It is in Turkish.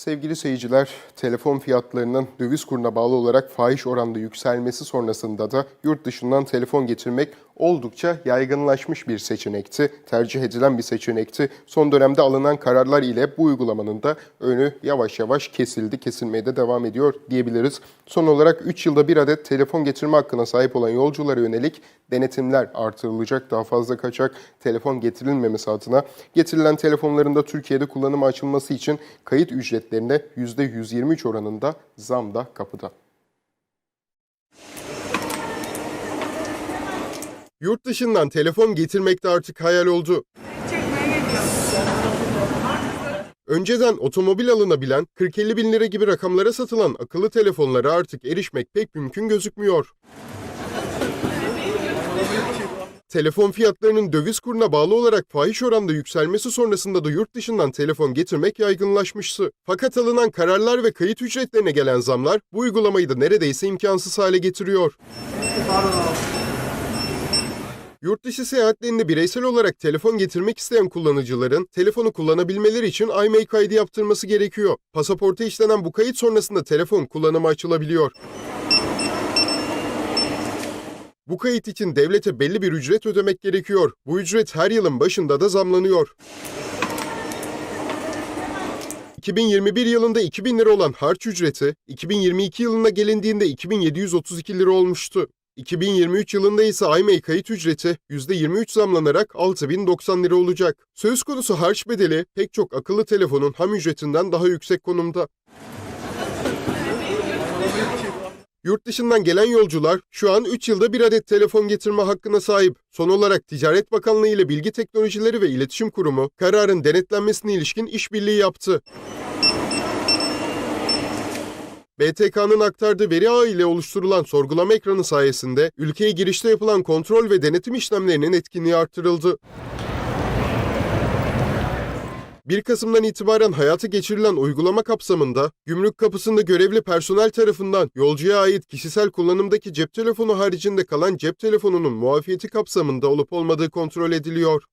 Sevgili seyirciler, telefon fiyatlarının döviz kuruna bağlı olarak fahiş oranda yükselmesi sonrasında da yurt dışından telefon getirmek oldukça yaygınlaşmış bir seçenekti, tercih edilen bir seçenekti. Son dönemde alınan kararlar ile bu uygulamanın da önü yavaş yavaş kesildi, kesilmeye de devam ediyor diyebiliriz. Son olarak 3 yılda bir adet telefon getirme hakkına sahip olan yolculara yönelik denetimler artırılacak. Daha fazla kaçak telefon getirilmemesi adına getirilen telefonların da Türkiye'de kullanıma açılması için kayıt ücretlerine %123 oranında zam da kapıda. Yurt dışından telefon getirmek de artık hayal oldu. Önceden otomobil alınabilen 40-50 bin lira gibi rakamlara satılan akıllı telefonlara artık erişmek pek mümkün gözükmüyor. Telefon fiyatlarının döviz kuruna bağlı olarak fahiş oranda yükselmesi sonrasında da yurt dışından telefon getirmek yaygınlaşmıştı. Fakat alınan kararlar ve kayıt ücretlerine gelen zamlar bu uygulamayı da neredeyse imkansız hale getiriyor. Yurt dışı seyahatlerinde bireysel olarak telefon getirmek isteyen kullanıcıların telefonu kullanabilmeleri için IMEI kaydı yaptırması gerekiyor. Pasaporta işlenen bu kayıt sonrasında telefon kullanıma açılabiliyor. Bu kayıt için devlete belli bir ücret ödemek gerekiyor. Bu ücret her yılın başında da zamlanıyor. 2021 yılında 2000 lira olan harç ücreti, 2022 yılına gelindiğinde 2732 lira olmuştu. 2023 yılında ise IMEI kayıt ücreti %23 zamlanarak 6090 lira olacak. Söz konusu harç bedeli pek çok akıllı telefonun ham ücretinden daha yüksek konumda. Yurt dışından gelen yolcular şu an 3 yılda bir adet telefon getirme hakkına sahip. Son olarak Ticaret Bakanlığı ile Bilgi Teknolojileri ve İletişim Kurumu kararın denetlenmesine ilişkin işbirliği yaptı. BTK'nın aktardığı veri ağı ile oluşturulan sorgulama ekranı sayesinde ülkeye girişte yapılan kontrol ve denetim işlemlerinin etkinliği artırıldı. 1 Kasım'dan itibaren hayata geçirilen uygulama kapsamında gümrük kapısında görevli personel tarafından yolcuya ait kişisel kullanımdaki cep telefonu haricinde kalan cep telefonunun muafiyeti kapsamında olup olmadığı kontrol ediliyor.